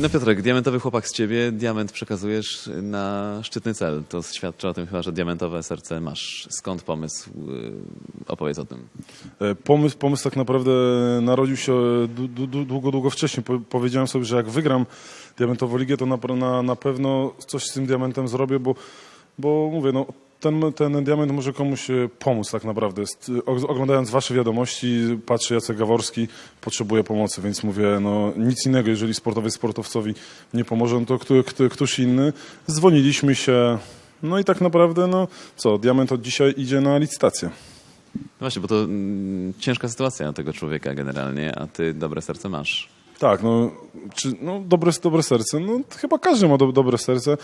No Piotrek, diamentowy chłopak z ciebie, diament przekazujesz na szczytny cel. To świadczy o tym chyba, że diamentowe serce masz. Skąd pomysł? Yy, Opowiedz o tym. E, Pomysł, pomysł tak naprawdę narodził się długo, długo wcześniej. Po, powiedziałem sobie, że jak wygram Diamentową Ligę, to na, na, na pewno coś z tym diamentem zrobię, bo, bo mówię, no, ten, ten diament może komuś e, pomóc tak naprawdę. E, og- Oglądając wasze wiadomości, patrzę Jacek Gaworski potrzebuje pomocy, więc mówię, no nic innego, jeżeli sportowiec sportowcowi nie pomoże, no to kto, kto, któż inny. Dzwoniliśmy się, no i tak naprawdę, no co, diament od dzisiaj idzie na licytację. No właśnie, bo to mm, ciężka sytuacja tego człowieka generalnie, a ty dobre serce masz. Tak, no, czy, no dobre, dobre serce. No, chyba każdy ma do, dobre serce,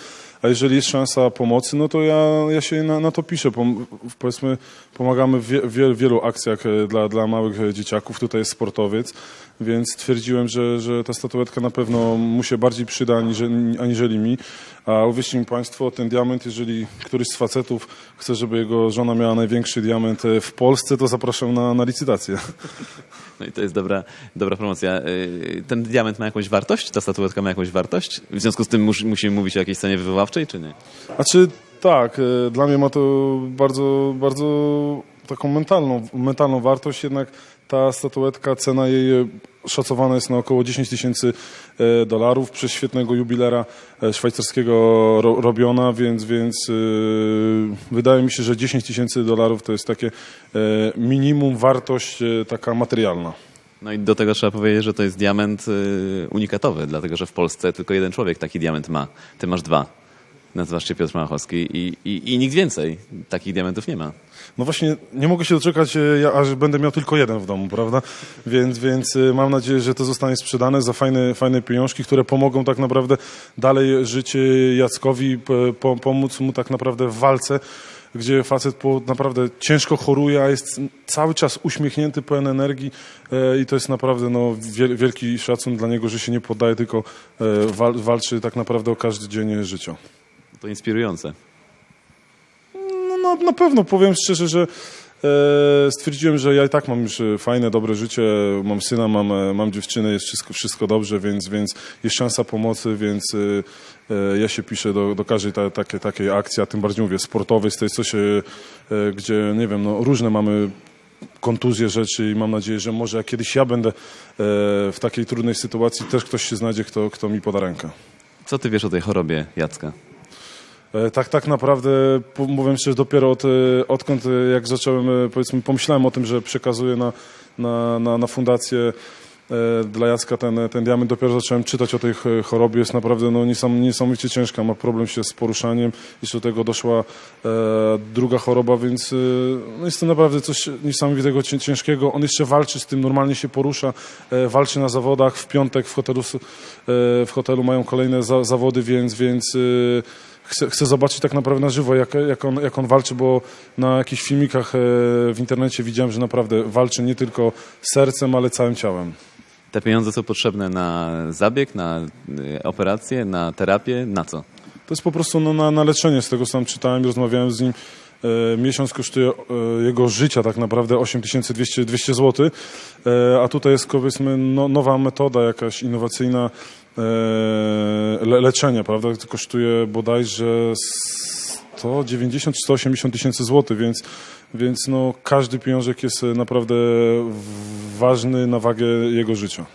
a jeżeli jest szansa pomocy, no to ja, ja się na, na to piszę. Pom, powiedzmy, pomagamy w wie, wie, wielu akcjach e, dla, dla małych e, dzieciaków. Tutaj jest sportowiec, więc stwierdziłem, że, że ta statuetka na pewno mu się bardziej przyda aniżeli, aniżeli mi. A uwierzcie mi Państwo, ten diament, jeżeli któryś z facetów chce, żeby jego żona miała największy diament e, w Polsce, to zapraszam na, na licytację. No i to jest dobra, dobra promocja. Yy, Ten diament ma jakąś wartość? Ta statuetka ma jakąś wartość? W związku z tym mus, musimy mówić o jakiejś scenie wywoławczej, czy nie? Znaczy tak, e, dla mnie ma to bardzo, bardzo taką mentalną, mentalną wartość, jednak ta statuetka, cena jej e, szacowana jest na około 10 tysięcy e, dolarów przez świetnego jubilera e, szwajcarskiego ro, robiona, więc, więc wydaje mi się, że 10 tysięcy dolarów to jest takie minimum wartość taka materialna. No i do tego trzeba powiedzieć, że to jest diament unikatowy, dlatego że w Polsce tylko jeden człowiek taki diament ma. Ty masz dwa. Nazywasz się Piotr Małachowski i, i, i nikt więcej takich diamentów nie ma. No właśnie, nie mogę się doczekać, e, ja, aż będę miał tylko jeden w domu, prawda? Więc, więc e, mam nadzieję, że to zostanie sprzedane za fajne, fajne pieniążki, które pomogą tak naprawdę dalej żyć e, Jackowi, po, pomóc mu tak naprawdę w walce, gdzie facet po, naprawdę ciężko choruje, a jest cały czas uśmiechnięty, pełen energii e, i to jest naprawdę no, wiel, wielki szacun dla niego, że się nie poddaje, tylko e, wal, walczy tak naprawdę o każdy dzień życia. To inspirujące. No, no na pewno powiem szczerze, że e, stwierdziłem, że ja i tak mam już e, fajne, dobre życie, mam syna, mam, e, mam dziewczynę, jest wszystko, wszystko dobrze, więc, więc jest szansa pomocy, więc ja się piszę do, do każdej ta, takiej, takiej akcji, a tym bardziej mówię sportowej, to jest coś, gdzie nie wiem, no, różne mamy kontuzje rzeczy i mam nadzieję, że może kiedyś ja będę w takiej trudnej sytuacji, też ktoś się znajdzie, kto, kto mi poda rękę. Co ty wiesz o tej chorobie Jacka? E, Tak, tak naprawdę, mówiąc szczerze, dopiero od, e, odkąd e, jak zacząłem, powiedzmy, pomyślałem o tym, że przekazuję na, na, na, na fundację dla Jacka ten, ten diament, dopiero zacząłem czytać o tej ch- chorobie. Jest naprawdę no, niesam, niesamowicie ciężka, ma problem się z poruszaniem. Jeszcze do tego doszła e, druga choroba, więc e, no, jest to naprawdę coś niesamowitego, cię- ciężkiego. On jeszcze walczy z tym, normalnie się porusza, e, walczy na zawodach. W piątek w hotelu, w hotelu mają kolejne za, zawody, więc, więc chcę, chcę zobaczyć tak naprawdę na żywo, jak, jak, on, jak on walczy, bo na jakichś filmikach e, w internecie widziałem, że naprawdę walczy nie tylko sercem, ale całym ciałem. Te pieniądze są potrzebne na zabieg, na y, operację, na terapię, na co? To jest po prostu no, na, na leczenie, z tego sam czytałem i rozmawiałem z nim. E, miesiąc kosztuje e, jego życia tak naprawdę 8200 200 zł, e, a tutaj jest powiedzmy no, nowa metoda jakaś innowacyjna e, le, leczenia, prawda? To kosztuje bodajże 190 czy 180 tysięcy złotych, więc, więc no, każdy pieniążek jest naprawdę ważny na wagę jego życia.